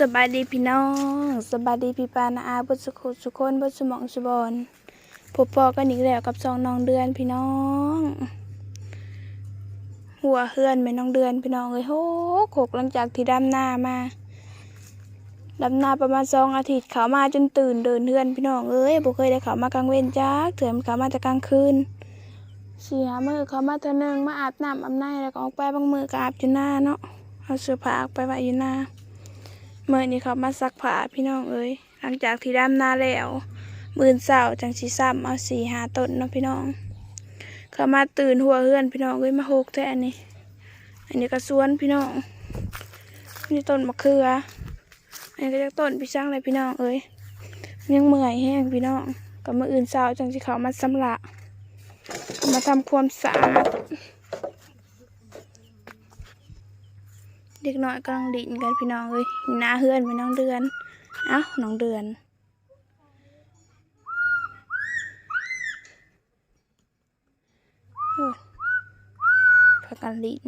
สบายดีพี่น้องสบายดีพี่ปานาอาบุสุขุสุคนบุสมองสุบอนพบพอกันอีกแล้วกับสองน้องเดือนพี่น้อง หัวเฮือนแม่น้องเดือนพี่น้องเอ้ยโหโขกหลังจากที่ดำนามาดำนาประมาณสองอาทิตย์เขามาจนตื่นเดินเฮือนพี่น้องเอ้ยบ่เคยได้เขามากลางเว้นจักเถื่อนเขามาแต่กลางคืนสี่หามือเขามาเท่านึงมาอาบน้ำอาบน้ำแล้วก็ออกไปบางมือก็อาบอยู่หน้าเนาะเอาเสื้อผ้าออกไปไว้อยู่หน้า เมื่อนี้เขามาซักผ้าพี่น้องเอ้ยหลังจากที่ดำนาแล้ว มื่นเสาจังสีซ้ำเอาสีหาต้นเนาะพี่น้อง เขามาตื่นหัวเฮือนพี่น้องเอ้ยมาโฮกแท้อันนี้อันนี้ก็สวนพี่น้องนี่ต้นมะเขืออันนี้ก็จะต้นพี่ช่างเลยพี่น้องเอ้ยยังเมื่อยแห้งพี่น้องก็มาอื่นเสาจังสีเขามาสำละมาทำความสะอาด เด็กน้อยกำลังดิ่นกันพี่น้องเอ้ยหน้าเฮือนพี่น้องเดือน เอ้าน้องเดือนพากันดิ่น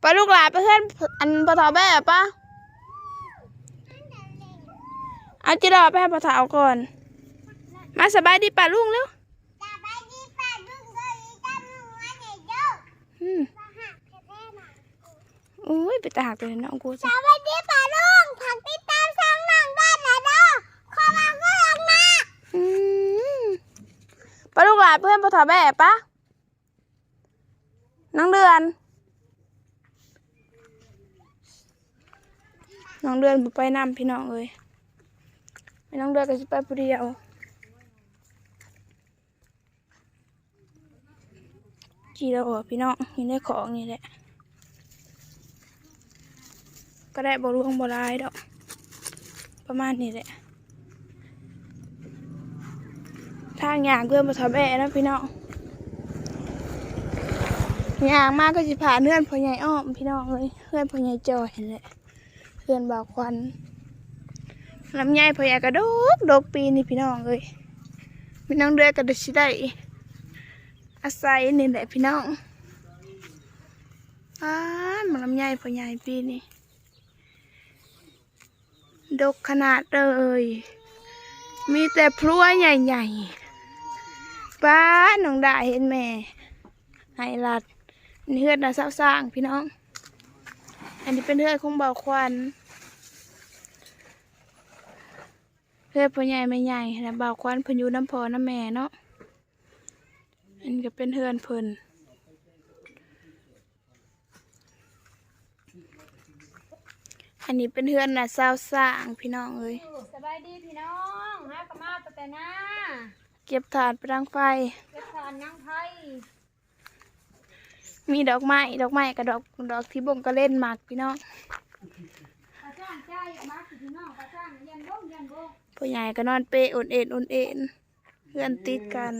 ไปลูกหลานไปเพื่อนอันปะเถาแบ่ปะเอาจิรอไปให้ปะเถาก่อน มาสบายดีป่ะลุงเร็ว สบายดีป่ะลุงก็อีตามหนูมาไหนเด้อ อืม มาหาแท้ๆมา อุ้ยไปตาหักตัวน้องกูสจ้ะวัสดีป่ะลุงผักติดตามช่องน้องได้นะเด้อขอมาก็ลงมาอืมไปลูกหลานเพื่อนปะถอแบบปะน้องเดือน น้องเดือนบ่ไปนำพี่น้องเลยไม่น้องเดือนก็จะไปผู้เดียวจีเราอะพี่น้องอยู่ในของนี่แหละ ก็ได้บรวงบรายดอก ประมาณนี้แหละ ทางอย่างเพื่อนมาทอแบะนะพี่น้องอย่างมากก็จะผ่านเพื่อนพ่อใหญ่อ้อมพี่น้องเลยเพื่อนพ่อใหญ่จอยเห็นแหละเพื่อนบ่าวควันลำไยพ่อใหญ่กระดกดกปีนี่พี่น้องเลยพี่น้องเดือยก็ได้สิได้อาศัยนี่แหละพี่น้องอ้านมาลำไยพ่อใหญ่ปีนี่ ดกขนาดเลย มีแต่พลัวใหญ่ๆป้าน้องได้เห็นแม่ไห้ลัดนี่เฮือดนะสาวสร้างพี่น้อง อันนี้เป็นเฮือดของเบาควันเฮือดพ่อใหญ่ไม่ใหญ่แล้วเบาควันพิ่นอยู่น้ำพอน้ำแม่เนาะอันนี้ก็เป็นเฮือนเพิ่น อันนี้เป็นเฮือนนะสาวสร้างพี่น้องเอ้ยสบายดีพี่น้องฮะกมาตั้งแต่หน้าเก็บถาดไปรังไฟ เก็บทานยังไทยมีดอกไม้ดอกไม้กับดอกดอกที่บ่งก็เล่นหมากพี่น้องปลาจ้างใจมาสิพี่น้องปลาจ้างยันบ้งยันบ้งพ่อใหญ่ก็นอนเปะอุ่นเอ็นอุ่นเอ็นเพื่อนติดกัน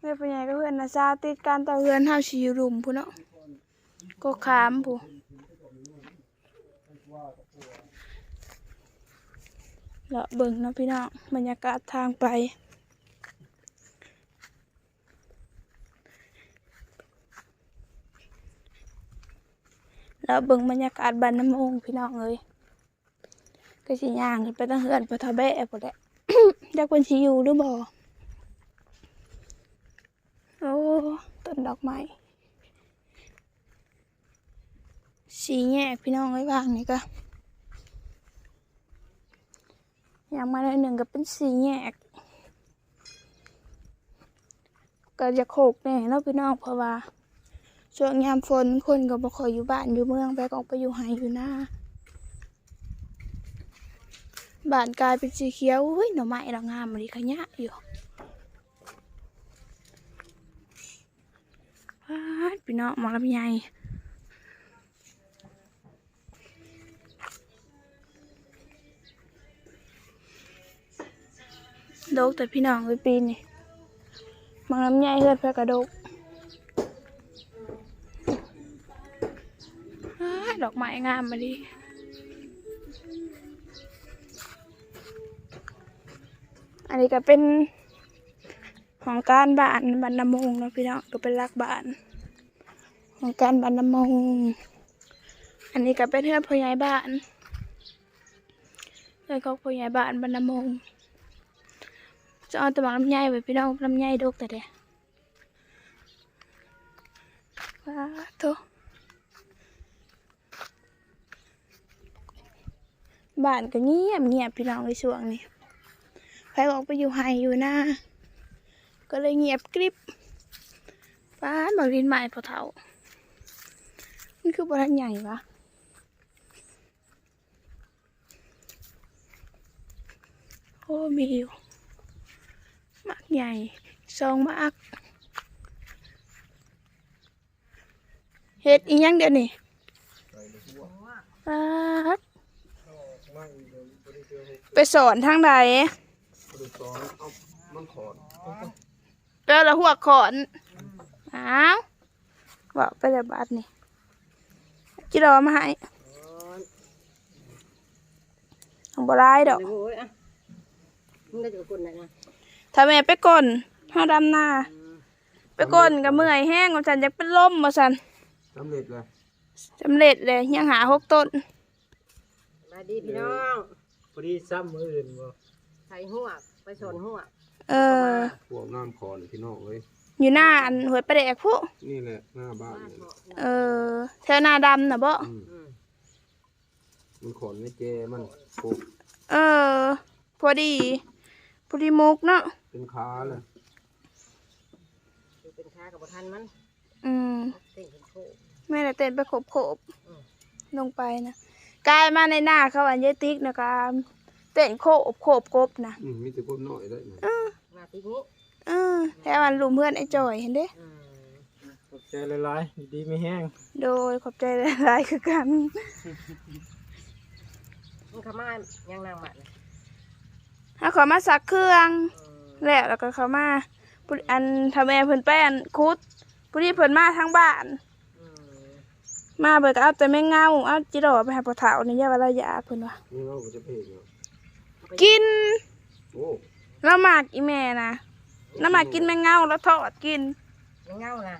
แม่พ่อใหญ่ก็เพื่อนนะซาติดกันแต่เพื่อนเฮาสิอยู่รุมพู้นเนาะก็ขามผู้ เลาะเบิ่งเนาะพี่น้องบรรยากาศทางไป แล้วเบิ่งบรรยากาศบ้านน้ำองพี่น้องเอ้ยก็สิย่างขึ้นไปตั้งเฮือนไปทะแบะพุ่นแหละอยากเป็นสิอยู่หรือบ่โอ้ต้นดอกไม้ สีแยกพี่น้องไว้บ้างนี่ก็อย่างมาหน่อยหนึ่งก็เป็นสีแยกก็จะโขกแน่เนาะพี่น้องเพราะว่าช่วงยามฝนคนก็บ่คอยอยู่บ้านอยู่เมืองไปก็ออกไปอยู่ไห้อยู่หน้าบ้านกลายเป็นสีเขียวอุ้ยหน่อไม้ดอกงามมะลิขยะอยู่พี่น้องมองลำไย ดกแต่พี่น้องไปปีนี่หมอลำไยเฮือดแพกระดกดอกไม้งามมาดิอันนี้ก็เป็นของการบ้านบรรณมงนะพี่น้องก็เป็นรักบ้าน ของการบรรณมง อันนี้ก็เป็นเพื่อนผู้ใหญ่บ้านเพื่อนของใหญ่บ้านบรรณมง จะเอาแตะบักลำไยไว้พี่น้องลำไยดกแต่เด้ว้าโถบ้านก็เงียบเงียบพี่น้องในช่วงนี้ใครออกไปอยู่ไฮอยู่หน้า ก็เลยเงียบกริบฟ้านบอกลินใหม่พอเท่ามันคือบ้านใหญ่ปะโอ้มีอยู่ มากใหญ่ซองมากเฮ็ดอีหยังเดี๋ยวนี้ไปสอนทางใดดูซ้อนเจอล้วหัวขอนอ้าวบอกไปเลยบาทนี่จิรอมาให้ทำบ่ร้ายดอกมึงได้จากคนไหนนะ ถ้าแม่ไปก่อนห้าดำหน้า ไปก่อนก็เมื่อยแห้งว่าสันอยากเป็นลมว่าสันสำเร็จเลยสำเร็จเลยยังหาหกต้นมาดีพี่น้องพอดีซ้ำมืออื่นบ่ใส่หัวกไปสอนหัวกเออพวกน้ำขอนพี่น้องเว้ยอยู่หน้าอันหัวประแดกผู้นี่แหละหน้าบ้านนี่แหละเออเธอหน้าดำนะบ่อืมอืมมันขอนไม่เจมันปลูก เออ พอดี พอดีมุกเนาะ เป็นขาเลยคือเป็นค้ากับบ่ทันมันอืมเต้นเป็นโคแม่ได้เต้นไปขบขบอืมลงไปนะกลายมาในหน้าเขาอันเยติ๊กนะครับเต้นโคบโคบกบนะอืมมีแต่คนน้อยได้นะมาทีนี้เออแค่วันลุมเพื่อนไอ้จอยเห็นเด้อืมขอบใจหลายๆดีไม่แห้งโดยขอบใจหลายๆคือกันมึงเขามายังนางหมัดเลยถ้าเขามาซักเครื่องอืม แล้วแล้วก็เขามาผู้อันทำแม่เพิ่นแป้นคุดผู้ที่เพิ่นมาทั้งบ้านอืมมาเบิดก็เอาแต่แม่เงาเอาจิโร่ไปให้ปะเถานี่ย่าว่าเราอยากเพิ่นว่านี่เราก็จะเพลงเนาะกินโอ้เราหมากอีแม่นะน้ำหมากกินแม่เงาแล้วทอดกินยังเงานะ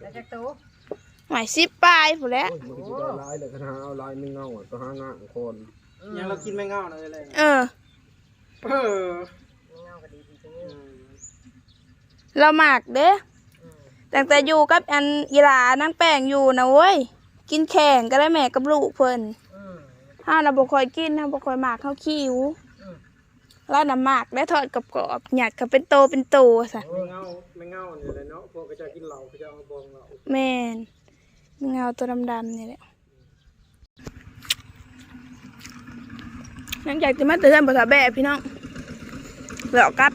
แล้วจะโตหมายซิปปลายผู้นแหล้วยมันก็จะได้ลายเลยคณะเอาลายไม่เงาอะก็หางานคน ยังเรากินไม่เง่าเลยเลยเออ เออยังเงาก็ดีดีจังเลยเราหมากเด้อืมตั้งแต่อยู่กับอันอีหลานั่งแป้งอยู่นะเว้ย กินแข่งก็ได้แม่กับลูกเพิ่นอืม ห้าเราบ่ค่อยกินห้าบ่ค่อยหมากข้าวคิวอืม แล้วน้ำหมากได้ทอดกรอบๆหยัดก็เป็นโตเป็นโตซะไม่เง่าไม่เง่าเนี่ยเลยเนาะพวกก็จะกินเหล้าก็จะเอาบองเหล้าแม่นเงาตัวดำๆนี่แหละหลังจากที่มาเตือนภาษาแบบพี่น้อง แล้วกลับ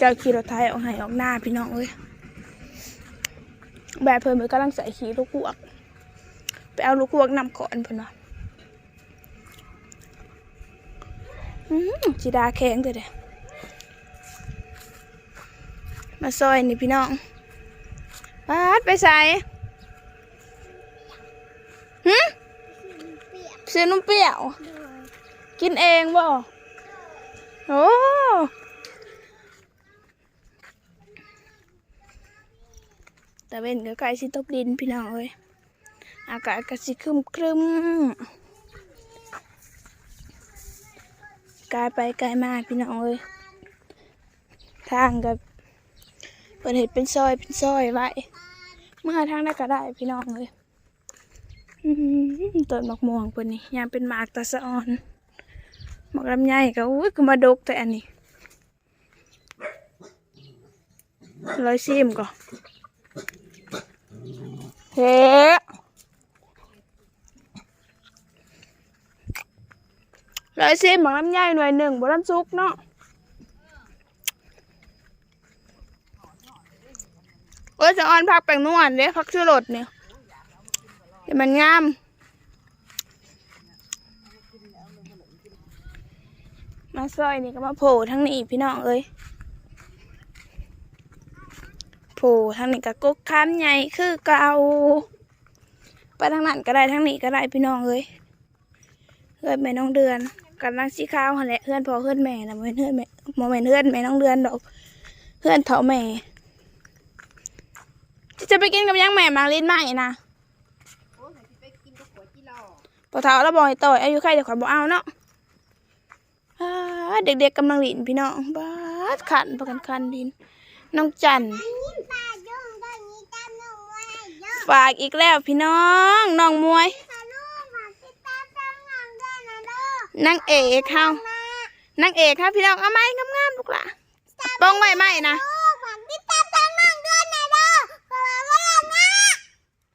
จ้าขี่รถไทยออกให้ออกหน้าพี่น้องเอ้ยแบบเพิ่นมือกำลังใส่ขี่ลูกพวก ไปเอาลูกพวกนำก่อนเพิ่นว่าอืมจีดาแข็งเด้อเด้อมาซอยนี่พี่น้องปาดไปใส่หึซื้อนุ่มเปรี้ยว กินเองบ่ โอ้แต่เว้นก็กลสิตกดินพี่น้องเอ้ยอากาศก็สิครึมครึมกายไปกลมาพี่น้องเอ้ยทางกับเปิดเห็ดเป็นซอยเป็นซอยไว้เมื่อทางได้ก็ได้พี่น้องเลยอื้อหือต้นมะม่วงเปินนี่ยามเป็นหมากตาสะออน หมากลำไยก็อุ้ยก็มาดกแต่อันนี้ร้อยซิมก่อนเฮ้ร้อยซิมหมากลำไยหน่วยหนึ่งบรันซุกเนาะโอ้ยจะออนพักแป้งนวลเด้พักชื่อรถเนี่ยมันงาม มาซอยนี่ก็มาโผล่ทั้งนี้พี่น้องเอ้ยโผล่ทั้งนี้ก็กกคามใหญ่คือเก่าไปทางนั้นก็ได้ทางนี้ก็ได้พี่น้องเอ้ยเพื่อนแม่น้องเดือนกันลังสีขาวหันแหละเพื่อนพอเพื่อนแม่นะโมเมนเพื่อนแม่โมเมนเพื่อนแม่น้องเดือนดอกเพื่อนเถาแม่จะไปกินกับยังแม่มาลิ้นใหม่นะโอ้ยสิไปกินกับหัวจิหล่อปะเท้าแล้วบอยต่อยอายุใครเดี๋ยวขอยบอกเอาเนาะอ่า เด็กๆกำลังลินพี่น้องบ้าดขันประกันคันดิน น้องจันฝ้ามหนูไว้เด้อฝากอีกแล้วพี่น้องน้องมวยปลาลูกฝากติดตามช่งน้องด้วยนะเอนางเอกเฮานะนางเอกครับพี่น้องเอาไม้งามๆลูกหล่ะป้องไว้ไหมนะ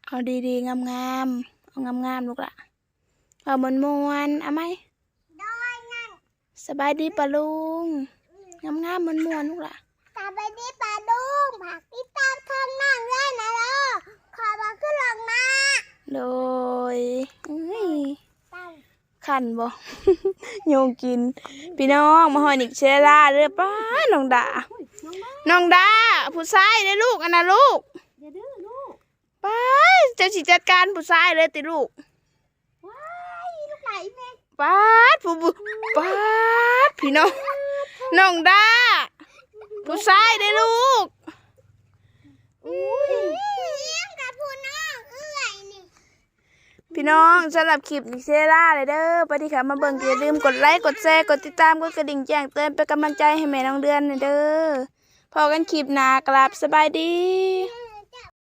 เอาดีๆงามๆเอางามๆลูกหล่ะเอามวนมวนๆเอาไหม สบายดีปะลุงงามๆมวนมวนๆลูกหล่ะสวัสดีปลาดุงฝากติดตามช่องน้องด้วยนะเด้อขอมาขึ้นหลังนะโดยอุ้ยตั้งขันบ่โยงกิน พี่น้องมาหอยนิกเชล่าเด้อป้าน้องดาน้องดาผู้ชายเด้อลูกอันน่ะลูกอย่าดื้อลูกป้าเจะสิจัดการผู้ชายเลยติลูกว้ายลูกไหลแม่ ป้าดผู้บุป้าดพี่น้องน้องดาผู้ชายเด้อลูกเลี้ยงกับผู้น้องเอื้อยนี่พี่น้องสำหรับคลิปนิเซล่าเลยเด้อไปที่ค่ะมาเบิ่งอย่าลืมกดไลค์กดแชร์กดติดตามกดกระดิ่งแจ้งเตือนเป็นกำลังใจให้แม่น้องเดือนหน่อยเด้อพอกันคลิปหน้ากลับสบายดีเ